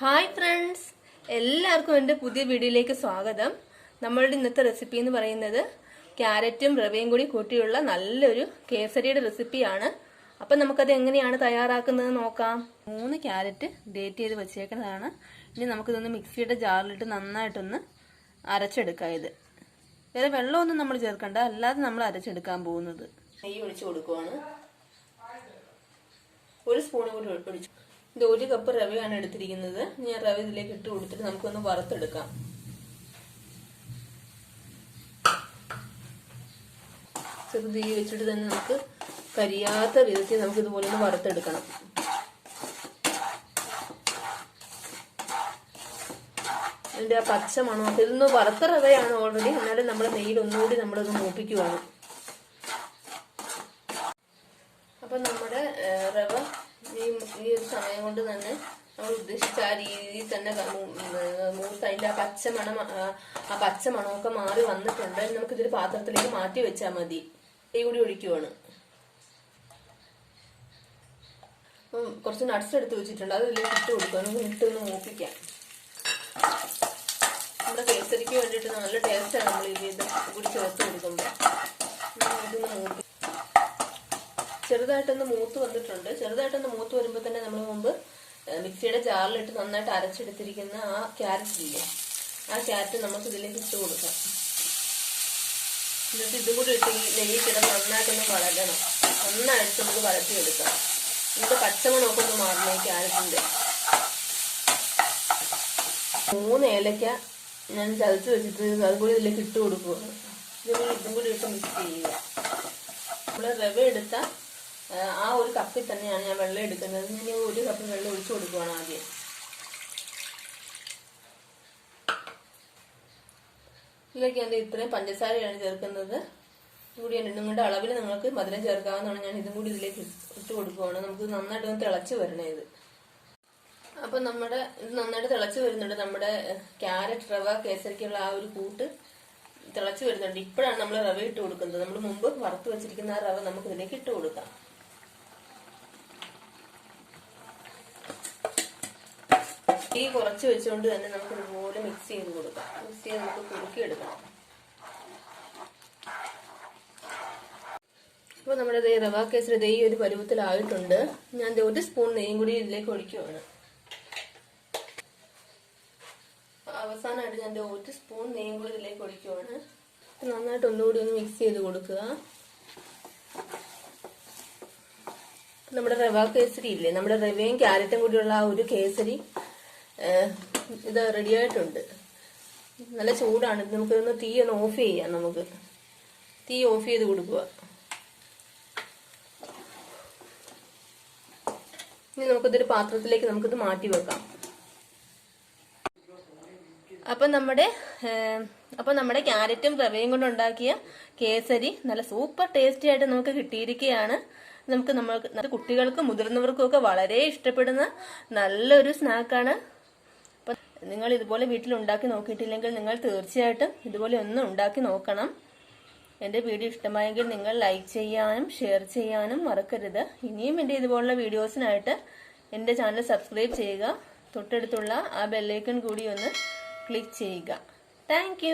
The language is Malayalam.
ഹായ് ഫ്രണ്ട്സ് എല്ലാവർക്കും എന്റെ പുതിയ വീഡിയോയിലേക്ക് സ്വാഗതം. നമ്മളുടെ ഇന്നത്തെ റെസിപ്പി എന്ന് പറയുന്നത് ക്യാരറ്റും റവയും കൂടി കൂട്ടിയുള്ള നല്ലൊരു കേസരിയുടെ റെസിപ്പിയാണ് അപ്പം നമുക്കത് എങ്ങനെയാണ് തയ്യാറാക്കുന്നത് നോക്കാം. മൂന്ന് ക്യാരറ്റ് ഡേറ്റ് ചെയ്ത് വെച്ചേക്കുന്നതാണ്. ഇനി നമുക്കിതൊന്ന് മിക്സിയുടെ ജാറിലിട്ട് നന്നായിട്ടൊന്ന് അരച്ചെടുക്കാം ഇത്. വേറെ വെള്ളമൊന്നും നമ്മൾ ചേർക്കണ്ട. അല്ലാതെ നമ്മൾ അരച്ചെടുക്കാൻ പോകുന്നത്. നെയ്യ് ഒഴിച്ചു കൊടുക്കുവാണ്. ഒരു സ്പൂൺ കൂടി ഒഴിച്ചു ഇത് ഒരു കപ്പ് റവയാണ് എടുത്തിരിക്കുന്നത്. ഞാൻ റവ ഇതിലേക്ക് ഇട്ട് കൊടുത്തിട്ട് നമുക്കൊന്ന് വറുത്തെടുക്കാം. ചെറുതീ വെച്ചിട്ട് തന്നെ നമുക്ക് കരിയാത്ത വിധത്തിൽ നമുക്ക് ഇതുപോലെ ഒന്ന് വറുത്തെടുക്കണം. അതിന്റെ ആ പച്ച മണമൊക്കെ ഇതൊന്ന് വറുത്ത റവയാണ് ഓൾറെഡി എന്നാലും നമ്മൾ നെയ്യിൽ ഒന്നുകൂടി നമ്മളത് മൂപ്പിക്കുവാണ്. അപ്പൊ നമ്മുടെ റവ സമയം കൊണ്ട് തന്നെ നമ്മൾ ഉദ്ദേശിച്ച ആ രീതിയിൽ തന്നെ മൂത്ത അതിന്റെ ആ പച്ച മണം ആ, ആ പച്ച മണമൊക്കെ മാറി വന്നിട്ടുണ്ട്. നമുക്ക് ഇതൊരു പാത്രത്തിലേക്ക് മാറ്റി വെച്ചാൽ മതി. ഈ കൂടി ഒഴിക്കുവാണ്. കുറച്ച് നട്ട്സ് എടുത്ത് വെച്ചിട്ടുണ്ട്. അത് ഇതിലേക്ക് ഇട്ട് കൊടുക്കുക നമുക്ക് ഇട്ട് ഒന്ന് മൂപ്പിക്കാം. നമ്മുടെ കേസരിക്ക് വേണ്ടിയിട്ട് നല്ല ടേസ്റ്റാണ് നമ്മൾ ഇത് ഇത് കൂടി ചേർത്ത് കൊടുക്കുമ്പോൾ ഇതൊന്ന് മൂപ്പി ചെറുതായിട്ടൊന്ന് മൂത്ത് വന്നിട്ടുണ്ട്. ചെറുതായിട്ടൊന്ന് മൂത്ത് വരുമ്പോൾ തന്നെ നമ്മൾ മുമ്പ് മിക്സിയുടെ ജാറിലിട്ട് നന്നായിട്ട് അരച്ചെടുത്തിരിക്കുന്ന ആ ക്യാരറ്റ് ഇല്ലേ? ആ ക്യാരറ്റ് നമുക്ക് ഇതിലേക്ക് ഇട്ട് കൊടുക്കാം. എന്നിട്ട് ഇതും കൂടി ഇട്ട് നെയ്യിട്ട് നന്നായിട്ടൊന്ന് വളരണം നന്നായിട്ട് നമുക്ക് വഴറ്റിയെടുക്കാം. ഇതിന്റെ പച്ചമണമൊക്കെ ഒന്ന് മാറണം ഈ ക്യാരറ്റിന്റെ മൂന്ന് ഏലക്ക ഞാൻ ചതച്ച് വെച്ചിട്ട് അതും കൂടി ഇതിലേക്ക് ഇട്ട് കൊടുക്കുക ഇതും കൂടി ഇതും കൂടി ഇട്ട് മിക്സ് ചെയ്യുക. നമ്മൾ റവ എടുത്ത ആ, ഒരു കപ്പിൽ തന്നെയാണ് ഞാൻ വെള്ളം എടുക്കുന്നത്. ഞാൻ ഒരു കപ്പ് വെള്ളം ഒഴിച്ചു കൊടുക്കുവാണ് ആദ്യം. ഇതിലേക്ക് ഞാൻ ഇത്രയും പഞ്ചസാരയാണ് ചേർക്കുന്നത്. കൂടി നിങ്ങളുടെ അളവിൽ നിങ്ങൾക്ക് മധുരം ചേർക്കാവുന്നതാണ്. ഞാൻ ഇതും കൂടി ഇതിലേക്ക് ഇട്ട് കൊടുക്കുവാണ്. നമുക്ക് നന്നായിട്ട് ഒന്ന് തിളച്ച് വരണേ ഇത്. അപ്പൊ നമ്മുടെ ഇത് നന്നായിട്ട് തിളച്ച് വരുന്നുണ്ട്. നമ്മുടെ ക്യാരറ്റ് റവ കേസരിക്കുള്ള ആ ഒരു കൂട്ട് തിളച്ച് വരുന്നുണ്ട്. ഇപ്പോഴാണ് നമ്മൾ റവ ഇട്ട് കൊടുക്കുന്നത്. നമ്മൾ മുമ്പ് വറുത്ത് വെച്ചിരിക്കുന്ന ആ റവ നമുക്ക് ഇതിലേക്ക് ഇട്ട് കൊടുക്കാം. ഈ കുറച്ച് വെച്ചുകൊണ്ട് തന്നെ നമുക്ക് ഇതുപോലെ മിക്സ് ചെയ്ത് കൊടുക്കാം. മിക്സ് ചെയ്ത് നമുക്ക് കുറുക്കി എടുക്കണം നമ്മുടെ ദേ റവ കേസരി ദേ ഒരു പരുവത്തിലായിട്ടുണ്ട്. ഞാൻ ഒരു സ്പൂൺ നെയ്യും കൂടി ഇതിലേക്ക് ഒഴിക്കുവാണ്. അവസാനമായിട്ട് ഞാൻ ഒരു സ്പൂൺ നെയ്യും കൂടി ഇതിലേക്ക് ഒഴിക്കുവാണ്. നന്നായിട്ട് ഒന്നുകൂടി ഒന്ന് മിക്സ് ചെയ്ത് കൊടുക്കുക. നമ്മുടെ റവ കേസരി ഇല്ലേ? നമ്മുടെ റവയും ക്യാരറ്റും കൂടിയുള്ള ആ ഒരു കേസരി ഇത് റെഡി ആയിട്ടുണ്ട്. നല്ല ചൂടാണ്. നമുക്കിതൊന്ന് തീ ഒന്ന് ഓഫ് ചെയ്യാം നമുക്ക്. തീ ഓഫ് ചെയ്ത് കൊടുക്കുക. ഇനി നമുക്കിതൊരു പാത്രത്തിലേക്ക് നമുക്കിത് മാറ്റി വെക്കാം. അപ്പം നമ്മുടെ അപ്പം നമ്മുടെ ക്യാരറ്റും റവയും കൊണ്ട് ഉണ്ടാക്കിയ കേസരി നല്ല സൂപ്പർ ടേസ്റ്റി ആയിട്ട് നമുക്ക് കിട്ടിയിരിക്കുകയാണ്. നമുക്ക് നമ്മൾ കുട്ടികൾക്കും മുതിർന്നവർക്കും ഒക്കെ വളരെ ഇഷ്ടപ്പെടുന്ന നല്ലൊരു സ്നാക്കാണ് നിങ്ങൾ ഇതുപോലെ വീട്ടിൽ ഉണ്ടാക്കി നോക്കിയിട്ടില്ലെങ്കിൽ നിങ്ങൾ തീർച്ചയായിട്ടും ഇതുപോലെ ഒന്ന് ഉണ്ടാക്കി നോക്കണം. എന്റെ വീഡിയോ ഇഷ്ടമായെങ്കിൽ നിങ്ങൾ ലൈക്ക് ചെയ്യാനും ഷെയർ ചെയ്യാനും മറക്കരുത്. ഇനിയും എന്റെ ഇതുപോലുള്ള വീഡിയോസിനായിട്ട് എന്റെ ചാനൽ സബ്സ്ക്രൈബ് ചെയ്യുക. തൊട്ടടുത്തുള്ള ആ ബെല്ലൈക്കൺ കൂടി ഒന്ന് ക്ലിക്ക് ചെയ്യുക. താങ്ക്